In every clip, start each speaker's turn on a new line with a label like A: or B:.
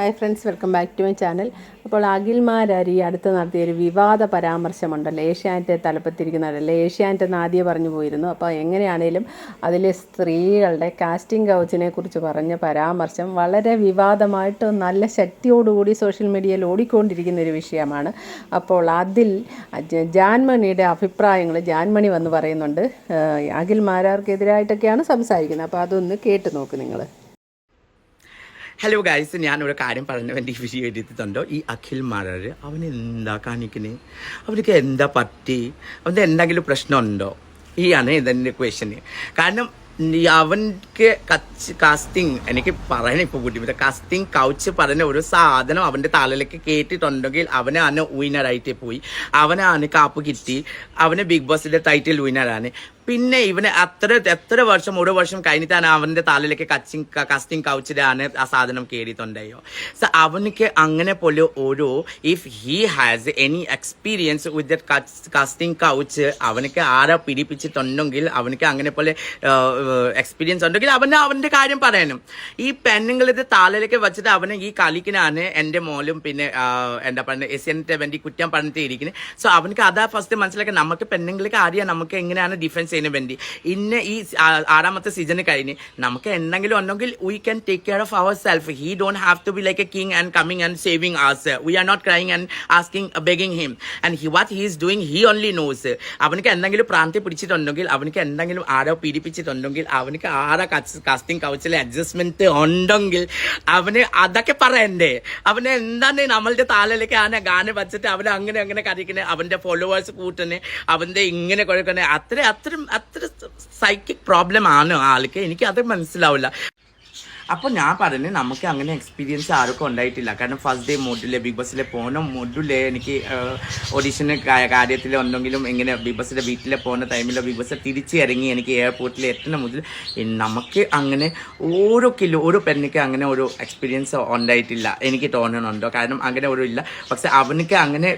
A: Hi friends welcome back to my channel അപ്പോൾ അഖിൽമാരാരി അടുത്ത് നടത്തിയൊരു വിവാദ പരാമർശമുണ്ടല്ലോ? ഏഷ്യാനെറ്റ് തലപ്പത്തിരിക്കുന്നതല്ലേ ഏഷ്യാനെറ്റ് എന്ന് ആദ്യം പറഞ്ഞു പോയിരുന്നു. അപ്പോൾ എങ്ങനെയാണേലും അതിലെ സ്ത്രീകളുടെ കാസ്റ്റിംഗ് കൗച്ചിനെ കുറിച്ച് പറഞ്ഞ പരാമർശം വളരെ വിവാദമായിട്ട് നല്ല ശക്തിയോടുകൂടി സോഷ്യൽ മീഡിയയിൽ ഓടിക്കൊണ്ടിരിക്കുന്ന ഒരു വിഷയമാണ്. അപ്പോൾ അതിൽ ജാൻമണിയുടെ അഭിപ്രായങ്ങൾ ജാൻമണി വന്ന് പറയുന്നുണ്ട്. അഖിൽമാരാർക്കെതിരായിട്ടൊക്കെയാണ് അഖിൽ മാരാർക്കെതിരായിട്ടൊക്കെയാണ് സംസാരിക്കുന്നത്. അപ്പോൾ അതൊന്ന് കേട്ട് നോക്ക് നിങ്ങൾ.
B: ഹലോ ഞാൻ ഒരു കാര്യം പറഞ്ഞു വേണ്ടി വീഡിയോ എടുത്തിട്ടുണ്ടോ? ഈ അഖിൽ മാരർ അവൻ എന്താ കാണിക്കണേ? അവർക്ക് എന്താ പറ്റി? അവന്റെ എന്തെങ്കിലും പ്രശ്നമുണ്ടോ? ഈ ആണ് ഇതെന്റെ ക്വസ്റ്റ്യന് കാരണം അവന്റെ കച്ച് കാസ്റ്റിംഗ് എനിക്ക് പറയാൻ ഇപ്പോൾ ബുദ്ധിമുട്ട്. കാസ്റ്റിംഗ് കൗച്ച് പറഞ്ഞ ഒരു സാധനം അവന്റെ തലയിലേക്ക് കേട്ടിട്ടുണ്ടെങ്കിൽ അവനാണ് വിന്നറായിട്ട് പോയി. അവനാണ് കാപ്പ് കിട്ടി. അവന് ബിഗ് ബോസിന്റെ ടൈറ്റിൽ വിന്നറാണ് പിന്നെ ഇവന് അത്ര എത്ര വർഷം ഒരു വർഷം കഴിഞ്ഞിട്ടാണ് അവന്റെ തലയിലേക്ക് കച്ചിങ് കസ്റ്റിംഗ് കൗച്ചിലാണ് ആ സാധനം കയറിയിട്ടുണ്ടായോ സോ അവനക്ക് അങ്ങനെ പോലെ ഒരു if he has any experience with that casting couch അവനക്ക് ആരാ പിടിപ്പിച്ചിട്ടുണ്ടെങ്കിൽ അവനക്ക് അങ്ങനെ പോലെ എക്സ്പീരിയൻസ് ഉണ്ടെങ്കിൽ അവന് അവന്റെ കാര്യം പറയാനും ഈ പെണ്ണുങ്ങളിത് തലയിലേക്ക് വെച്ചിട്ട് അവന് ഈ കളിക്കിനാണ് എന്റെ മോലും പിന്നെ എന്താ പറയുക എസ് എന്റെ വേണ്ടി കുറ്റം പറഞ്ഞിട്ട് ഇരിക്കുന്നത് സോ അവനക്ക് അതാ ഫസ്റ്റ് മനസ്സിലാക്കി നമുക്ക് പെണ്ണുങ്ങൾക്ക് അറിയാം നമുക്ക് എങ്ങനെയാണ് ഡിഫെൻസ് ചെയ്യുന്നത് വേണ്ടി. ഇന്ന് ഈ ആറാമത്തെ സീസൺ കഴിഞ്ഞ് നമുക്ക് എന്തെങ്കിലും ഉണ്ടെങ്കിൽ we can take care of our self he don't have to be like a king and coming and saving as we are not crying and asking begging him and he what he is doing he only knows അവനക്ക് എന്തെങ്കിലും പ്രാന്തി പിടിച്ചിട്ടുണ്ടെങ്കിൽ അവനക്ക് എന്തെങ്കിലും ആരോ പീഡിപ്പിച്ചിട്ടുണ്ടെങ്കിൽ അവനക്ക് ആരാ casting കൗച്ചിലെ adjustment ഉണ്ടെങ്കിൽ അവന് അതൊക്കെ പറയണ്ടേ. അവന് എന്താണ് നമ്മളുടെ താലയിലേക്ക് ആന ഗാനം വെച്ചിട്ട് അവനെ അങ്ങനെ അങ്ങനെ കരിക്കണേ അവന്റെ ഫോളോവേഴ്സ് കൂട്ടണേ അവന്റെ ഇങ്ങനെ കൊടുക്കണേ അത്ര അത്ര അത്ര സൈക്കിക് പ്രോബ്ലം ആണ് ആൾക്ക്. എനിക്ക് അത് മനസ്സിലാവില്ല. അപ്പോൾ ഞാൻ പറഞ്ഞു നമുക്ക് അങ്ങനെ എക്സ്പീരിയൻസ് ആർക്കും ഉണ്ടായിട്ടില്ല. കാരണം ഫസ്റ്റ് ഡേ മോഡിലെ ബിഗ് ബസ്സിലെ പോണ മോഡിലെ എനിക്ക് ഓഡീഷന് കാര്യത്തിൽ ഉണ്ടെങ്കിലും ഇങ്ങനെ ബിഗ് ബസ്സിന്റെ വീട്ടിലെ പോകുന്ന ടൈമിൽ ബിഗ് ബസ് തിരിച്ച് ഇറങ്ങി എനിക്ക് എയർപോർട്ടിൽ എത്തുന്ന മുതൽ നമുക്ക് അങ്ങനെ ഓരോ കിലോ ഓരോ പെണ്ണിക്ക് അങ്ങനെ ഒരു എക്സ്പീരിയൻസ് ഉണ്ടായിട്ടില്ല. എനിക്ക് തോന്നണുണ്ടോ? കാരണം അങ്ങനെ ഒരു ഇല്ല. പക്ഷെ അവനക്ക് അങ്ങനെ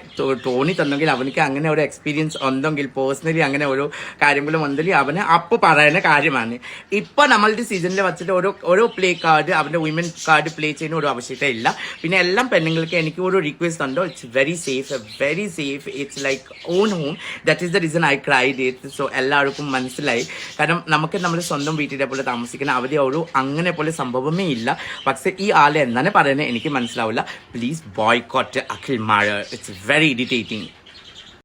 B: തോന്നി തന്നെങ്കിൽ അവനക്ക് അങ്ങനെ ഒരു എക്സ്പീരിയൻസ് ഉണ്ടെങ്കിൽ പേഴ്സണലി അങ്ങനെ ഓരോ കാര്യങ്ങളും ഉണ്ടെങ്കിൽ അവന് അപ്പോൾ പറയുന്ന കാര്യമാണ്. ഇപ്പൊ നമ്മളുടെ സീസണിൽ വെച്ചിട്ട് ഓരോ ഓരോ പ്ലേ കാർഡ് അവന്റെ വിമൻ കാർഡ് പ്ലേ ചെയ്യുന്ന ഒരു ആവശ്യമില്ല പിന്നെ എല്ലാം പെണ്ണുങ്ങൾക്ക് എനിക്ക് ഒരു റിക്വസ്റ്റ് ഉണ്ടോ. It's very safe very safe it's like on home that is the reason I cried it so എല്ലാവർക്കും മനസ്സിലായി. കാരണം നമുക്ക് നമ്മൾ സ്വന്തം വീട്ടിലെ പോലെ താമസിക്കുന്ന അവിടെ ഒരു അങ്ങനെ പോലെ സംഭവമേ ഇല്ല. പക്ഷേ ഈ ആളെ എന്താണ് പറയുന്നത് എനിക്ക് മനസ്സിലാവില്ല. പ്ലീസ് ബോയ്ക്കോട്ട് അഖിൽ മാഴ ഇറ്റ്സ് വെരി ഇറിറ്റേറ്റിംഗ്